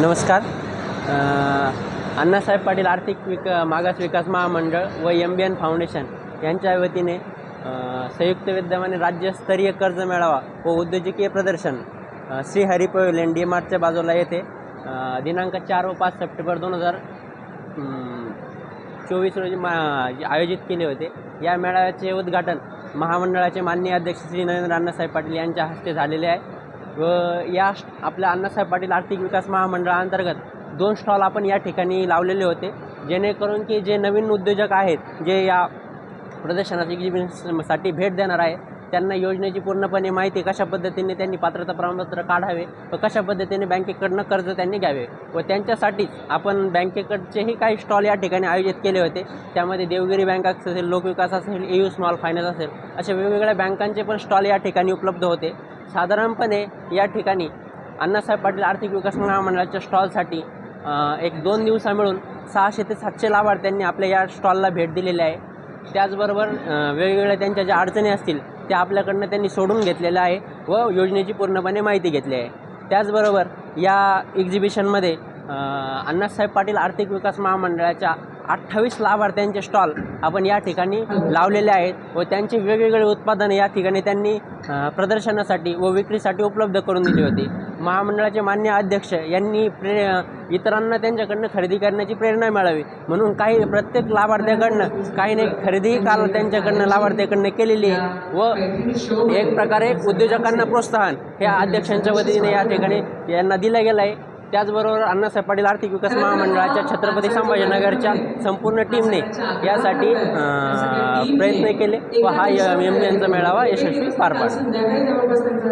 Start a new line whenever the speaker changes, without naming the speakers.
नमस्कार. अण्णासाहेब पाटील आर्थिक विक मागास विकास महामंडळ व एम बी एन फाउंडेशन यांच्या वतीने संयुक्त विद्यमाने राज्यस्तरीय कर्ज मेळावा व उद्योजकीय प्रदर्शन श्री हरी पवेलियन डी मार्टच्या बाजूला येथे दिनांक चार व पाच सप्टेंबर दोन हजार चोवीस रोजी मा आयोजित केले होते. या मेळाव्याचे उद्घाटन महामंडळाचे माननीय अध्यक्ष श्री नरेंद्र अण्णासाहेब पाटील यांच्या हस्ते झालेले आहे. व या आपल्या अण्णासाहेब पाटील आर्थिक विकास महामंडळाअंतर्गत दोन स्टॉल आपण या ठिकाणी लावलेले होते. जेणेकरून की जे नवीन उद्योजक आहेत जे या प्रदर्शनाची exhibition साठी भेट देणार आहे त्यांना योजनेची पूर्णपणे माहिती कशा पद्धतीने त्यांनी पात्रता प्रमाणपत्र काढावे व कशा पद्धतीने बँकेकडनं कर्ज त्यांनी घ्यावे व त्यांच्यासाठीच आपण बँकेकडचेही काही स्टॉल या ठिकाणी आयोजित केले होते. त्यामध्ये देवगिरी बँक असेल लोकविकास असेल ए यू स्मॉल फायनान्स असेल अशा वेगवेगळ्या बँकांचे पण स्टॉल या ठिकाणी उपलब्ध होते. साधारणपणे या ठिकाणी अण्णासाहेब पाटील आर्थिक विकास महामंडळाच्या स्टॉलसाठी एक दोन दिवसा मिळून सहाशे ते सातशे लाभार्थ्यांनी आपल्या या स्टॉलला भेट दिलेली आहे. त्याचबरोबर वेगवेगळ्या त्यांच्या ज्या अडचणी असतील त्या आपल्याकडनं त्यांनी सोडून घेतलेल्या आहे व योजनेची पूर्णपणे माहिती घेतली आहे. त्याचबरोबर या एक्झिबिशनमध्ये अण्णासाहेब पाटील आर्थिक विकास महामंडळाच्या अठ्ठावीस लाभार्थ्यांचे स्टॉल आपण या ठिकाणी लावलेले आहेत व त्यांचे वेगवेगळे उत्पादनं या ठिकाणी त्यांनी प्रदर्शनासाठी व विक्रीसाठी उपलब्ध करून दिली होती. महामंडळाचे मान्य अध्यक्ष यांनी प्रे इतरांना त्यांच्याकडनं खरेदी करण्याची प्रेरणा मिळावी. म्हणून काही प्रत्येक लाभार्थ्याकडनं काही नाही खरेदीही काल त्यांच्याकडनं लाभार्थ्याकडनं केलेली आहे व एक प्रकारे उद्योजकांना प्रोत्साहन हे अध्यक्षांच्या वतीने या ठिकाणी यांना दिलं गेलं आहे त्याचबरोबर अण्णासाहेब पाटील आर्थिक विकास महामंडळाच्या छत्रपती संभाजीनगरच्या संपूर्ण टीमने यासाठी प्रयत्न केले व हा एम यांचा मेळावा यशस्वी पार पाडला.